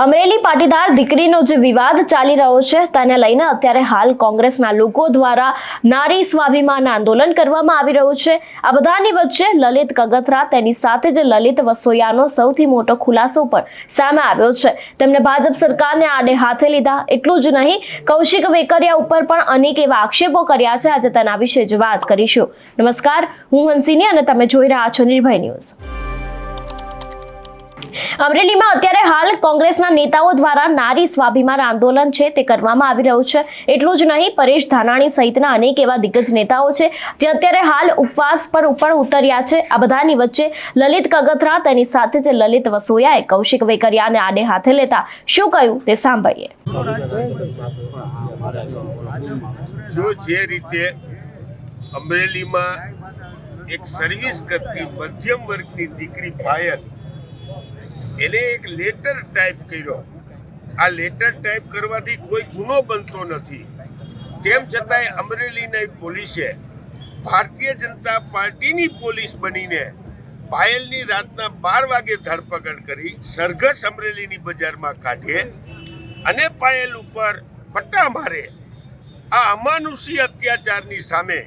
અમરેલી પાટીદાર દીકરીનો જે વિવાદ ચાલી રહ્યો છે, તેને લઈને અત્યારે હાલ કોંગ્રેસના લોકો દ્વારા નારી સ્વાભિમાન આંદોલન કરવામાં આવી રહ્યું છે. આ બધાની વચ્ચે લલિત કગથરા, તેની સાથે જ લલિત વસોયાનો સૌથી મોટો ખુલાસો પણ સામે આવ્યો છે. તેમણે ભાજપ સરકારને આડે હાથે લીધા. એટલું જ નહીં, કૌશિક વેકરિયા ઉપર પણ અનેક એવા આક્ષેપો કર્યા છે. આજે તેના વિશે જ વાત કરીશું. નમસ્કાર, હું હંસિની અને તમે જોઈ રહ્યા છો નિર્ભય ન્યૂઝ. અમરેલીમાં અત્યારે હાલ કોંગ્રેસના નેતાઓ દ્વારા નારી સ્વાભિમાન આંદોલન છે, તે કરવામાં આવી રહ્યું છે. એટલું જ નહીં, પરેશ ધાનાણી સહિતના અનેક એવા દિગ્ગજ નેતાઓ છે, જે અત્યારે હાલ ઉપવાસ પર પણ ઉતર્યા છે. આ બધાની વચ્ચે લલિત કગથરા, તેની સાથે જે લલિત વસોયાએ કૌશિક વેકરિયાને આડે હાથે લેતા શું કહ્યું તે સાંભળીએ. જો જે રીતે અમરેલીમાં એક સર્વિસ કરતી મધ્યમ વર્ગની દીકરી પાયલ એને એક લેટર ટાઈપ કર્યો. આ લેટર ટાઈપ કરવાથી કોઈ ગુનો બનતો નથી. તેમ છતાંય અમરેલીના પોલીસે ભારતીય જનતા પાર્ટીની પોલીસ બનીને પાયલની રાતના બાર વાગે ધરપકડ કરી સરઘસ અમરેલીની બજારમાં કાઢે અને પાયલ ઉપર પટ્ટા મારે. આ અમાનુષી અત્યાચારની સામે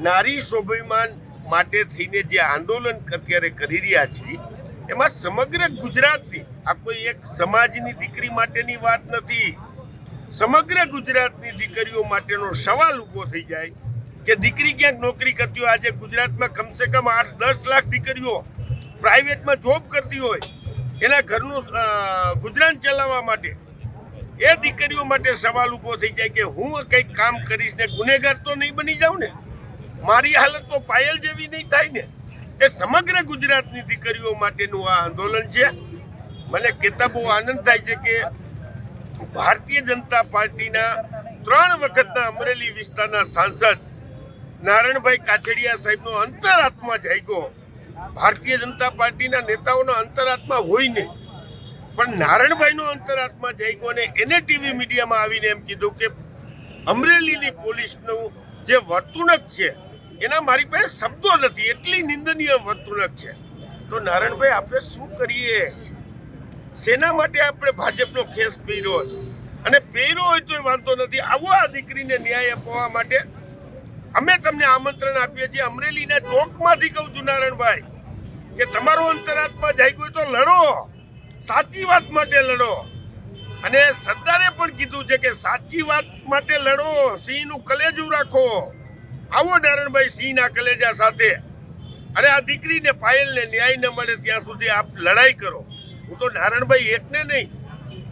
નારી સ્વાભિમાન માટે થઈને જે આંદોલન અત્યારે કરી રહ્યા છીએ એમાં સમગ્ર ગુજરાતની, આ કોઈ એક સમાજની દીકરી માટેની વાત નથી. સમગ્ર ગુજરાતની દીકરીઓ માટેનો સવાલ ઊભો થઈ જાય કે દીકરી ક્યાંક નોકરી કરતી હોય? આજે ગુજરાતમાં કમસે કમ આઠ, દસ લાખ દીકરીઓ પ્રાઇવેટમાં જોબ કરતી હોય. એના ઘરનું ગુજરાન ચલાવવા માટે. એ દીકરીઓ માટે સવાલ ઊભો થઈ જાય કે હું કંઈક કામ કરીશ ને ગુનેગાર તો નહીં બની જાઉં ને? મારી હાલત તો પાયલ જેવી નહીં થાય ને. એ સમગ્ર ગુજરાતની દીકરીઓ માટેનું આ આંદોલન છે. મને કહેતા બહુ આનંદ થાય છે કે ભારતીય જનતા પાર્ટીના ત્રણ વખતના અમરેલી વિસ્તારના સાંસદ નારાયણભાઈ કાછડિયા સાહેબનો અંતરાત્મા જાગ્યો. ભારતીય જનતા પાર્ટીના નેતાઓનો અંતરાત્મા હોય નહીં પણ નારાયણભાઈનો અંતરાત્મા જાગ્યો અને એને ટીવી મીડિયામાં આવીને એમ કીધું કે અમરેલીની પોલીસનું જે વર્તુણક છે એના મારી પાસે શબ્દો નથી, એટલી નિંદનીય વર્તુણક છે. તો નારાયણભાઈ આપણે શું કરીએ? શેના માટે આપણે ભાજપનો ખેસ પહેર્યો છે? અને પહેર્યો હોય તો વાંધો નથી. આવો આ દીકરીને ન્યાય અપાવવા માટે અમે તમને આમંત્રણ આપીએ છીએ. અમરેલીના ચોકમાંથી કહું છું નારાયણભાઈ કે તમારો અંતરાત્મા જાગ્યો હોય તો લડો. સાચી વાત માટે લડો. અને સરદારે પણ કીધું છે કે સાચી વાત માટે લડો. સિંહનું કલેજું રાખો. આવો નારાયણભાઈ સિંહના કલેજા સાથે. અને આ દીકરીને પાયલને ન્યાય ન મળે ત્યાં સુધી આપ લડાઈ કરો. હું તો નારાયણભાઈ એકને નહીં,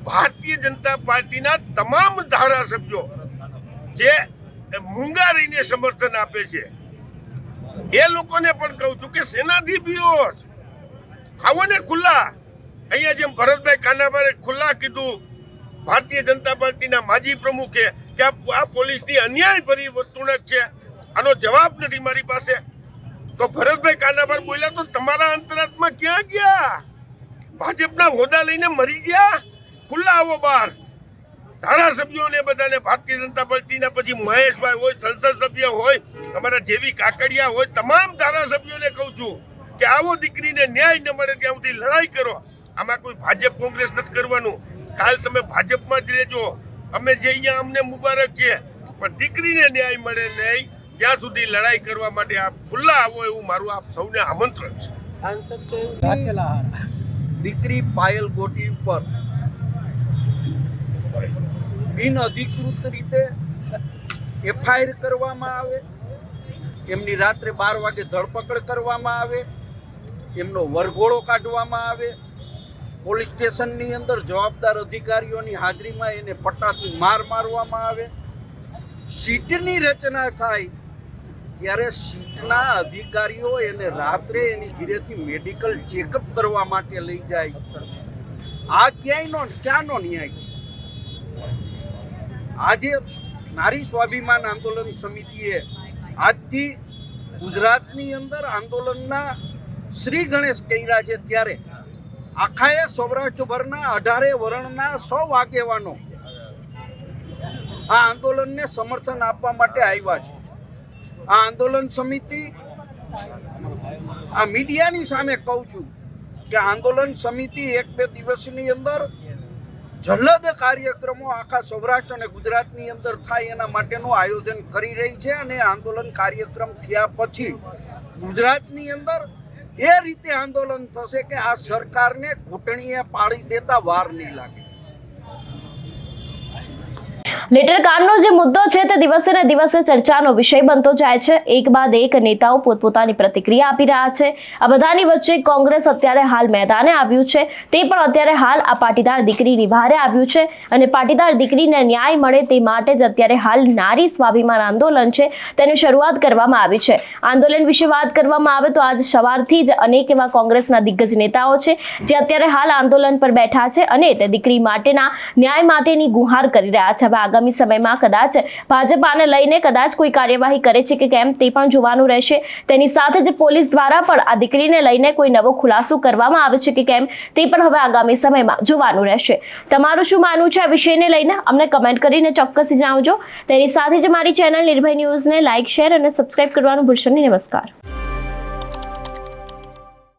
ભારતીય જનતા પાર્ટીના તમામ ધારાસભ્યો જે મૂંગા રહીને સમર્થન આપે છે, એ લોકોને પણ કહું છું કે સેનાથી બીઓ આવો ને ખુલ્લા. અહીંયા જેમ ભરતભાઈ કાનાભાઈ ખુલ્લા કીધું, ભારતીય જનતા પાર્ટીના માજી પ્રમુખે કે આ પોલીસની પોલીસની અન્યાયભરી વર્તણૂક છે. આનો જવાબ નથી મારી પાસે. તો ભરતભાઈ કાનાભાર બોલ્યા તો તમારા અંતરાત્મા ક્યાં ગયા? ભાજપના હોદ્દા લઈને મરી ગયા? ખુલ્લા આવો બહાર ધારાસભ્યોને બધાને ભારતીય જનતા પાર્ટીના પછી મહેશભાઈ હોય, સંસદ સભ્ય હોય, અમારા જેવી કાકડિયા હોય, તમામ ધારાસભ્યોને કહું છું કે આવો દીકરીને ન્યાય ન મળે ત્યાં સુધી લડાઈ કરો. આમાં કોઈ ભાજપ કોંગ્રેસ નથી કરવાનું. કાલ તમે ભાજપમાં જ રહેજો. અમે જે અહીંયા અમને મુબારક છે. પણ દીકરીને ન્યાય મળે નહીં. ત્યાં સુધી લડાઈ કરવા માટે આપ ખુલ્લા આવો એવું મારું આપ સૌને આમંત્રણ છે. દીકરી પાયલ ગોટી ઉપર બિન અધિકૃત રીતે એફઆઈઆર કરવામાં આવે એમની રાત્રે બાર વાગે ધરપકડ કરવામાં આવે એમનો વરઘોડો કાઢવામાં આવે પોલીસ સ્ટેશનની અંદર જવાબદાર અધિકારીઓની હાજરીમાં એને પટ્ટાથી માર મારવામાં આવે. સીટની રચના થાય ત્યારે સીટના અધિકારીઓ એને રાત્રે એની ઘીરેથી મેડિકલ ચેકઅપ કરવા માટે લઈ જાય. આ ક્યાંયનો ક્યાંનો ન્યાય છે? આજે નારી સ્વાભિમાન આંદોલન સમિતિએ આજથી ગુજરાતની અંદર આંદોલનના શ્રી ગણેશ કર્યા છે ત્યારે આખાએ સૌરાષ્ટ્રભરના અઢારે વર્ણના સો આગેવાનો આ આંદોલનને સમર્થન આપવા માટે આવ્યા છે. આ આંદોલન સમિતિ, આ મીડિયાની સામે કહું છું કે આંદોલન સમિતિ એક બે દિવસની અંદર જલ્લદ કાર્યક્રમો આખા સૌરાષ્ટ્ર અને ગુજરાતની અંદર થાય એના માટેનું આયોજન કરી રહી છે અને આંદોલન કાર્યક્રમ થયા પછી ગુજરાતની અંદર એ રીતે આંદોલન થશે કે આ સરકારને ઘૂંટણીએ પાડી દેતા વાર નહીં લાગે. લેટર કારનો જે મુદ્દો છે તે દિવસે ને દિવસે ચર્ચાનો વિષય બનતો જાય છે. એક બાદ એક નેતાઓ પોતપોતાની પ્રતિક્રિયા આપી રહ્યા છે. આ બધાની વચ્ચે કોંગ્રેસ અત્યારે હાલ મેદાને આવ્યું છે. તે પણ અત્યારે હાલ આ પાટીદાર દીકરીની ભારે આવ્યું છે અને પાટીદાર દીકરીને ન્યાય મળે તે માટે જ અત્યારે હાલ નારી સ્વાભિમાન આંદોલન છે તેની શરૂઆત કરવામાં આવી છે. આંદોલન વિશે વાત કરવામાં આવે તો આજ સવારથી જ અનેક એવા કોંગ્રેસના દિગ્ગજ નેતાઓ છે જે અત્યારે હાલ આંદોલન પર બેઠા છે અને તે દીકરી માટેના ન્યાય માટેની ગુહાર કરી રહ્યા છે. હવે આગામી સમયમાં કદાચ ભાજપ આને લઈને કદાચ કોઈ કાર્યવાહી કરે છે કે કેમ તે પણ જોવાનું રહેશે. તેની સાથે જ પોલીસ દ્વારા પણ આ દીકરીને લઈને કોઈ નવો ખુલાસો કરવામાં આવે છે કે કેમ તે પણ હવે આગામી સમયમાં જોવાનું રહેશે. તમારું શું માનવું છે આ વિષયને લઈને? અમને કમેન્ટ કરીને ચોક્કસ જણાવજો. તેની સાથે જ મારી ચેનલ નિર્ભય ન્યૂઝને લાઇક શેર અને સબસ્ક્રાઇબ કરવાનું ભૂલશો નહીં. નમસ્કાર.